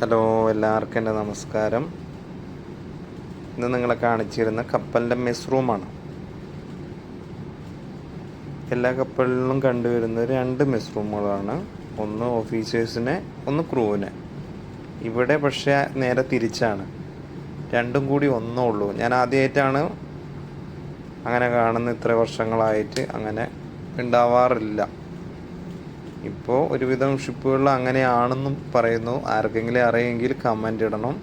Hello എല്ലാവർക്കും എന്റെ നമസ്കാരം. ഇന്ന് നിങ്ങളെ കാണിച്ചിരുന്ന കപ്പലിന്റെ മെസ് റൂമാണ് എല്ലാ കപ്പലിലും കണ്ടുവരുന്ന രണ്ട് മെസ് റൂമുകളാണ് ഒന്ന് ഓഫീസേഴ്സിനെ ഒന്ന് ക്രൂവിനെ. ഇവിടെ പക്ഷേ നേരെ തിരിച്ചാണ്. രണ്ടും കൂടി ഒന്നേ ഉള്ളൂ. ഞാൻ ആദ്യമായിട്ടാണ് അങ്ങനെ കാണുന്ന ഇത്ര വർഷങ്ങളായിട്ട് അങ്ങനെ ഉണ്ടാവാറില്ല. ഇപ്പോൾ ഒരുവിധം ഷിപ്പുകളിൽ അങ്ങനെയാണെന്നും പറയുന്നു. ആർക്കെങ്കിലും അറിയെങ്കിൽ കമന്റ് ഇടണം.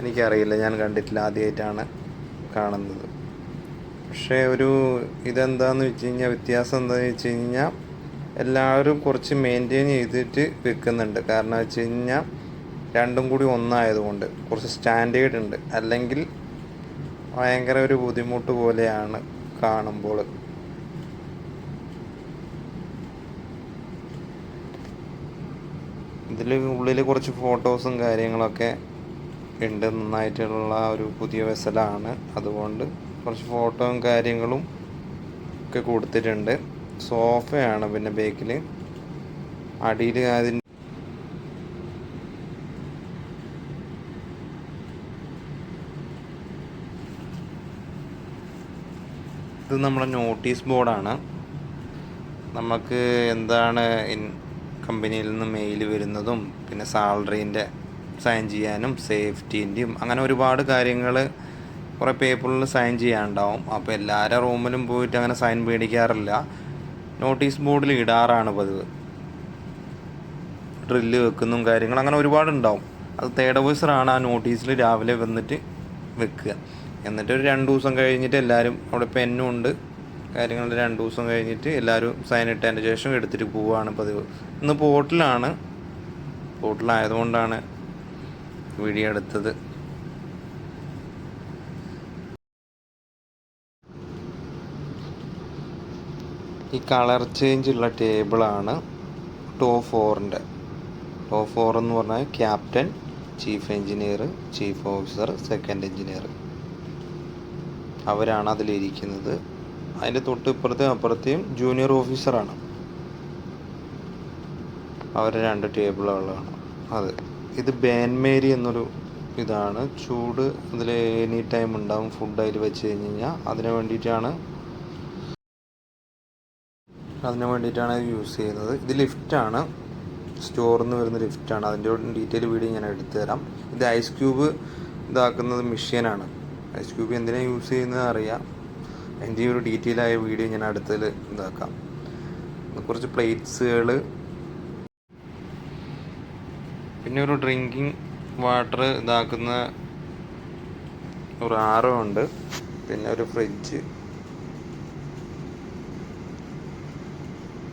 എനിക്കറിയില്ല ഞാൻ കണ്ടിട്ടില്ല ആദ്യമായിട്ടാണ് കാണുന്നത്. പക്ഷേ ഒരു ഇതെന്താന്ന് വെച്ച് കഴിഞ്ഞാൽ വ്യത്യാസം എന്താണെന്ന് വെച്ച് കഴിഞ്ഞാൽ എല്ലാവരും കുറച്ച് മെയിന്റെയിൻ ചെയ്തിട്ട് വെക്കുന്നുണ്ട്. കാരണം വെച്ച് കഴിഞ്ഞാൽ രണ്ടും കൂടി ഒന്നായതുകൊണ്ട് കുറച്ച് സ്റ്റാൻഡേർഡ് ഉണ്ട്. അല്ലെങ്കിൽ ഭയങ്കര ഒരു ബുദ്ധിമുട്ട് പോലെയാണ് കാണുമ്പോൾ. ഇതിൽ ഉള്ളിൽ കുറച്ച് ഫോട്ടോസും കാര്യങ്ങളൊക്കെ ഉണ്ട്. നന്നായിട്ടുള്ള ഒരു പുതിയ വെസലാണ്. അതുകൊണ്ട് കുറച്ച് ഫോട്ടോയും കാര്യങ്ങളും ഒക്കെ കൊടുത്തിട്ടുണ്ട്. സോഫയാണ് പിന്നെ ബേക്കിൽ അടിയിൽ അതിന് ഇത് നമ്മുടെ നോട്ടീസ് ബോർഡാണ്. നമുക്ക് എന്താണ് കമ്പനിയിൽ നിന്ന് മെയിൽ വരുന്നതും പിന്നെ സാലറീന്റെ സൈൻ ചെയ്യാനും സേഫ്റ്റീന്റെയും അങ്ങനെ ഒരുപാട് കാര്യങ്ങൾ കുറേ പേപ്പറിൽ സൈൻ ചെയ്യാനുണ്ടാവും. അപ്പോൾ എല്ലാവരുടെ റൂമിലും പോയിട്ട് അങ്ങനെ സൈൻ മേടിക്കാറില്ല. നോട്ടീസ് ബോർഡിൽ ഇടാറാണ് പതിവ്. ഡ്രില്ല് വെക്കുന്നതും കാര്യങ്ങൾ അങ്ങനെ ഒരുപാടുണ്ടാവും. അത് തേർഡ് ഓഫീസറാണ് ആ നോട്ടീസിൽ രാവിലെ വന്നിട്ട് വെക്കുക. എന്നിട്ട് ഒരു രണ്ട് ദിവസം കഴിഞ്ഞിട്ട് എല്ലാവരും അവിടെ പെന്നും ഉണ്ട്. കാര്യങ്ങൾ രണ്ട് ദിവസം കഴിഞ്ഞിട്ട് എല്ലാവരും സൈൻ ഇട്ടതിന്റെ ശേഷം എടുത്തിട്ട് പോവുകയാണ് പതിവ്. ഇന്ന് പോർട്ടിലാണ്. പോർട്ടിലായതുകൊണ്ടാണ് വീഡിയോ എടുത്തത്. ഈ കളർ ചേഞ്ച് ഉള്ള ടേബിളാണ് ടോപ്പ് ഫോറിന്റെ ടോ ഫോർ എന്ന് പറഞ്ഞാൽ captain chief engineer chief officer second engineer അവരാണ് അതിലിരിക്കുന്നത്. അതിന്റെ തൊട്ട് ഇപ്പുറത്തെയും അപ്പുറത്തെയും ജൂനിയർ ഓഫീസറാണ് അവരെ രണ്ട് ടേബിളുകളാണ് അതെ. ഇത് ബാൻമേരി എന്നൊരു ഇതാണ്. ചൂട് അതിൽ എനി ടൈം ഉണ്ടാവും. ഫുഡ് അതിൽ വെച്ച് കഴിഞ്ഞ് കഴിഞ്ഞാൽ അതിന് വേണ്ടിയിട്ടാണ് അതിന് വേണ്ടിയിട്ടാണ് യൂസ് ചെയ്യുന്നത്. ഇത് ലിഫ്റ്റാണ് സ്റ്റോറിൽ നിന്ന് വരുന്ന ലിഫ്റ്റാണ് അതിന്റെ ഡീറ്റെയിൽ വീഡിയോ ഞാൻ എടുത്തു തരാം. ഇത് ഐസ് ക്യൂബ് ഇതാക്കുന്നത് മെഷീനാണ് ഐസ് ക്യൂബ് എന്തിനാണ് യൂസ് ചെയ്യുന്നത് അറിയാം. എന്റെ ഒരു ഡീറ്റെയിൽ ആയ വീഡിയോ ഞാൻ അടുത്തതിൽ ഇതാക്കാം. കുറച്ച് പ്ലേറ്റ്സുകൾ പിന്നെ ഒരു ഡ്രിങ്കിങ് വാട്ടർ ഇതാക്കുന്ന ഒരു ആറോ ഉണ്ട്. പിന്നെ ഒരു ഫ്രിഡ്ജ്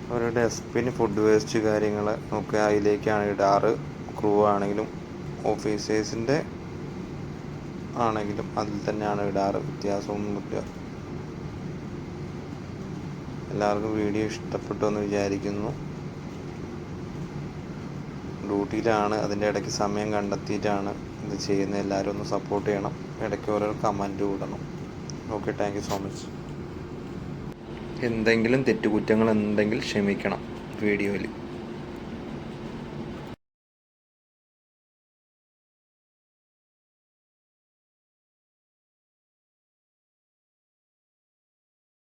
ഒരു ഡസ്റ്റ്ബിൻ ഫുഡ് വേസ്റ്റ് കാര്യങ്ങൾ ഒക്കെ അതിലേക്കാണ് ഇടാറ്. ക്രൂ ആണെങ്കിലും ഓഫീസേഴ്സിന്റെ ആണെങ്കിലും അതിൽ തന്നെയാണ് ഇടാറ്. വ്യത്യാസമൊന്നുമില്ല. എല്ലാവർക്കും വീഡിയോ ഇഷ്ടപ്പെട്ടു എന്ന് വിചാരിക്കുന്നു. ഡ്യൂട്ടിയിലാണ് അതിന്റെ ഇടയ്ക്ക് സമയം കണ്ടെത്തിയിട്ടാണ് ഇത് ചെയ്യുന്നത്. എല്ലാവരും ഒന്ന് സപ്പോർട്ട് ചെയ്യണം. ഇടയ്ക്ക് ഓരോ കമന്റ് വിടണം okay thank you so much എന്തെങ്കിലും തെറ്റുകുറ്റങ്ങൾ ഉണ്ടെങ്കിൽ ക്ഷമിക്കണം വീഡിയോയിൽ.